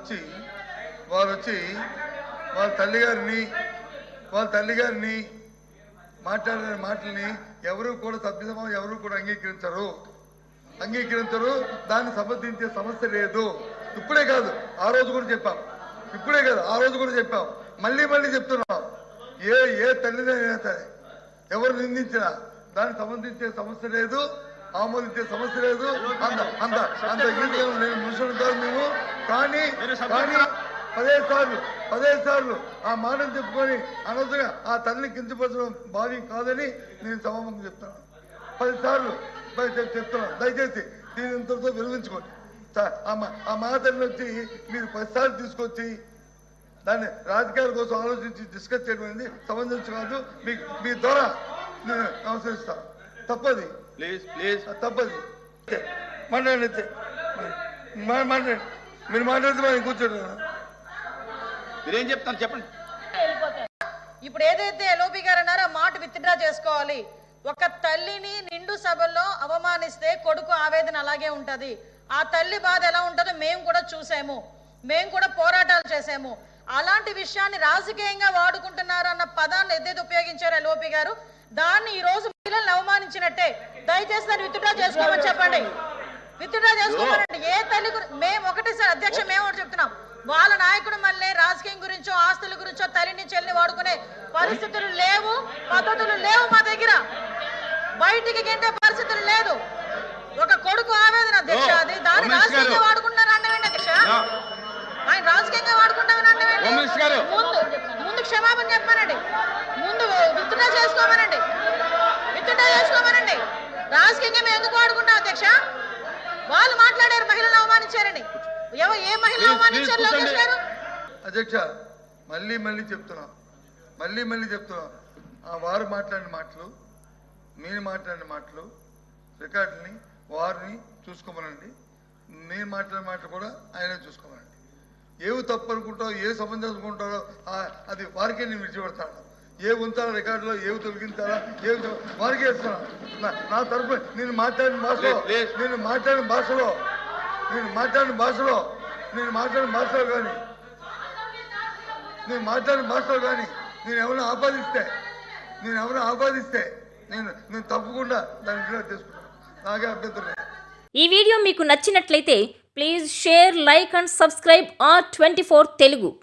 వచ్చి వారు వచ్చి వాళ్ళ తల్లిగారిని వాళ్ళ తల్లిగారిని మాట్లాడిన మాటల్ని ఎవరు కూడా సభ్యసభ ఎవరు కూడా అంగీకరించరు. అంగీకరించరు దాన్ని సమర్థించే సమస్య లేదు. ఇప్పుడే కాదు ఆ రోజు కూడా చెప్పాం. ఇప్పుడే కాదు ఆ రోజు కూడా చెప్పాం. మళ్ళీ మళ్ళీ చెప్తున్నాం. ఏ ఏ తల్లిదండ్రులైనా సరే ఎవరు నిందించినా దాన్ని సంబంధించే సమస్య లేదు. ఆమోదించే సమస్య లేదు. అంత అంత అంత నేను మనుషులు కాదు మేము. కానీ కానీ పదిహేను సార్లు పదిహేను సార్లు ఆ మాటను చెప్పుకొని అనవసరంగా ఆ తల్లిని కించపరచడం భావ్యం కాదని నేను సమాపంగా చెప్తాను. పది సార్లు చెప్తున్నాను దయచేసి దీని ఇంతటితో విరమించుకోండి. సా- ఆ మా- ఆ మాటలను వచ్చి మీరు పదిసార్లు తీసుకొచ్చి దాన్ని రాజకీయాల కోసం ఆలోచించి డిస్కస్ చేయడం అనేది సమంజసం కాదు. మీ మీ ద్వారా నేను నమస్కరిస్తాను తప్పది. Please please. తప్పదు. మాట్లాడండి మాట్లాడండి. మీరు మాట్లాడితే మనం కూర్చోండి. మీరేం చెప్తాను చెప్పండి. ఇప్పుడు ఏదైతే ఎల్ఓపి గారు అన్నారో ఆ మాట విత్డ్రా చేసుకోవాలి. ఒక తల్లిని నిండు సభల్లో అవమానిస్తే కొడుకు ఆవేదన అలాగే ఉంటది. ఆ తల్లి బాధ ఎలా ఉంటుందో మేము కూడా చూసాము. మేము కూడా పోరాటాలు చేసాము. అలాంటి విషయాన్ని రాజకీయంగా వాడుకుంటున్నారు అన్న పదాన్ని ఏదైతే ఉపయోగించారు ఎల్ఓపి గారు దాన్ని ఈ రోజు మహిళల్ని అవమానించినట్టే. దయచేసి దాన్ని విత్డ్రా చేసుకోమని చెప్పండి. విత్డ్రా చేసుకోమనండి. ఏ తల్లి మేము ఒకటి సార్ అధ్యక్ష మేము ఒకటి చెప్తున్నాం. వాళ్ళ నాయకుడు మళ్ళీ రాజకీయం గురించో ఆస్తుల గురించో తల్లిని చెల్లిని వాడుకునే పరిస్థితులు లేవు పద్ధతులు లేవు మా దగ్గర. బయటికి గెంటే పరిస్థితులు లేదు. ఒక కొడుకు ఆవేదన అధ్యక్ష అది దాన్ని. రాజకీయంగా వాడుకుంటున్నారు అంటే అధ్యక్ష. ఆయన రాజకీయంగా వాడుకుంటామని గారు. ముందు ముందు క్షమాపణ చెప్పానండి ముందు విత్డ్రా చేసుకోమనండి విత్డ్రా చేసుకోమనండి మేము ఎందుకు వాడుకుంటాం అధ్యక్ష? వాళ్ళు మాట్లాడారు మహిళలను అవమానించారని. ఎవరు ఏ మహిళ అవమానించారు please లోకేష్ గారు? అధ్యక్ష మళ్ళీ మళ్ళీ చెప్తున్నాం. మళ్ళీ మళ్ళీ చెప్తున్నాం. ఆ వారు మాట్లాడిన మాటలు మీరు మాట్లాడిన మాటలు రికార్డుని వారిని చూసుకోమనండి. నేను మాట్లాడిన మాటలు కూడా ఆయనే చూసుకోమనండి. ఏవి తప్పు అనుకుంటారో ఏ సమంజసం అనుకుంటారో అది వారికే నేను విడిచిపెడతాను. ఏ ఉంచాలో రికార్డులో ఏవి తొలగించాలా ఏవి తొ- వారికే నా- తరపు నేను మాట్లాడిన భాషలో. నేను మాట్లాడిన భాషలో నేను మాట్లాడిన భాషలో నేను మాట్లాడిన భాషలో కానీ నేను మాట్లాడిన భాషలో కానీ నేను ఎవరైనా ఆపాదిస్తే నేను ఎవరైనా ఆపాదిస్తే నేను నేను తప్పకుండా దాన్ని క్లియర్ చేసుకుంటాను. నాకే అభ్యంతరం ఈ వీడియో మీకు నచ్చినట్లయితే please share like and subscribe R twenty Telugu